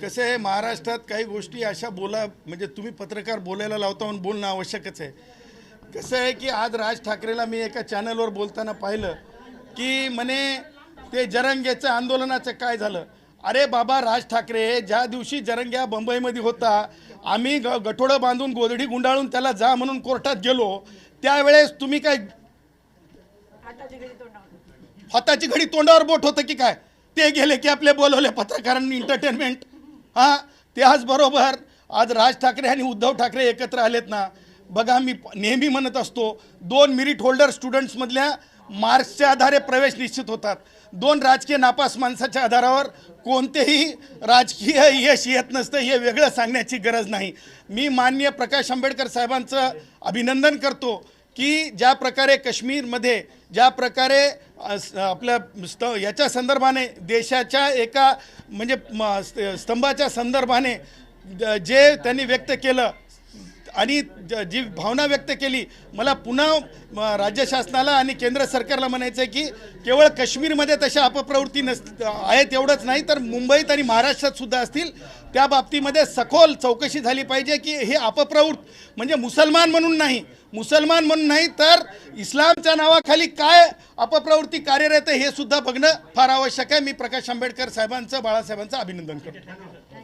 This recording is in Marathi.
कसं आहे महाराष्ट्रात काही गोष्टी अशा बोला म्हणजे तुम्ही पत्रकार बोलायला लावता म्हणून बोलणं आवश्यकच आहे. कसं आहे की आज राज ठाकरेला मी एका चॅनलवर बोलताना पाहिलं की म्हणे ते जरंग्याचं आंदोलनाचं काय झालं? अरे बाबा राज ठाकरे ज्या दिवशी जरंग्या बंबईमध्ये होता आम्ही ग गठोडं बांधून गोधडी गुंडाळून त्याला जा म्हणून कोर्टात गेलो त्यावेळेस तुम्ही काय हाताची घडी तोंडावर बोट होतं की काय? ते गेले की आपले बोलवले पत्रकारांनी एंटरटेनमेंट हां त्याचबरोबर आज राज ठाकरे आणि उद्धव ठाकरे एकत्र आलेत ना बघा मी नेहमी म्हणत असतो दोन मिरिट होल्डर स्टुडंट्समधल्या मार्क्सच्या आधारे प्रवेश निश्चित होतात. दोन राजकीय नापास माणसाच्या आधारावर कोणतेही राजकीय यश येत नसतं हे वेगळं सांगण्याची गरज नाही. मी माननीय प्रकाश आंबेडकर साहेबांचं अभिनंदन करतो. की ज्या प्रकारे काश्मीरमध्ये ज्या प्रकारे आपल्या स्त याच्या संदर्भाने देशाच्या एका म्हणजे म- स्तंभाच्या संदर्भाने ज- जे त्यांनी व्यक्त केलं आणि जी भावना व्यक्त केली मला पुन्हा राज्य शासनाला आणि केंद्र सरकारला म्हणायचं आहे की केवळ काश्मीरमध्ये तशा अपप्रवृत्ती नस आहेत एवढंच नाही तर मुंबईत आणि महाराष्ट्रात सुद्धा असतील. त्या बाबतीमध्ये सखोल चौकशी झाली पाहिजे की हे अपप्रवृत्त म्हणजे मुसलमान म्हणून नाही मुसलमान म्हणून नाही तर इस्लामच्या नावाखाली काय अपप्रवृत्ती कार्यरत हे सुद्धा बघणं फार आवश्यक आहे. मी प्रकाश आंबेडकर साहेबांचं बाळासाहेबांचं अभिनंदन करतो.